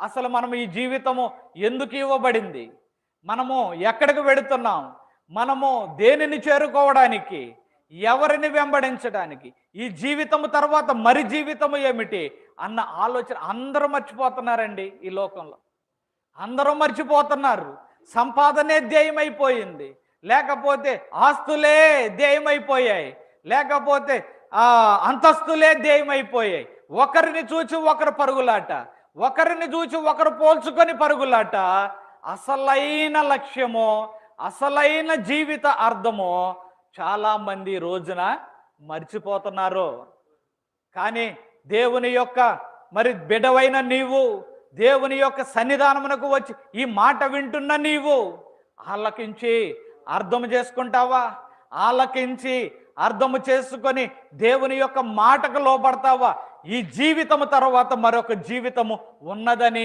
అసలు మనం ఈ జీవితము ఎందుకు ఇవ్వబడింది? మనము ఎక్కడికి వెడుతున్నాం? మనము దేనిని చేరుకోవడానికి? ఎవరిని వెంబడించడానికి? ఈ జీవితము తర్వాత మరి జీవితము ఏమిటి? అన్న ఆలోచన అందరూ మర్చిపోతున్నారండి ఈ లోకంలో. అందరూ మర్చిపోతున్నారు. సంపాదనే ధ్యేయమైపోయింది. లేకపోతే ఆస్తులే ధ్యేయమైపోయాయి. లేకపోతే అంతస్తులే ధ్యేయమైపోయాయి. ఒకరిని చూచి ఒకరు పరుగులాట. ఒకరిని చూచి ఒకరు పోల్చుకొని పరుగులాట అసలైన లక్ష్యమో అసలైన జీవిత అర్థమో చాలా మంది రోజున మర్చిపోతున్నారు. కానీ దేవుని యొక్క మరి బిడవైన నీవు దేవుని యొక్క సన్నిధానమునకు వచ్చి ఈ మాట వింటున్న నీవు ఆలకించి అర్థం చేసుకుంటావా? ఆలకించి అర్థము చేసుకొని దేవుని యొక్క మాటకు లోపడతావా ఈ జీవితము తర్వాత మరొక జీవితము ఉన్నదని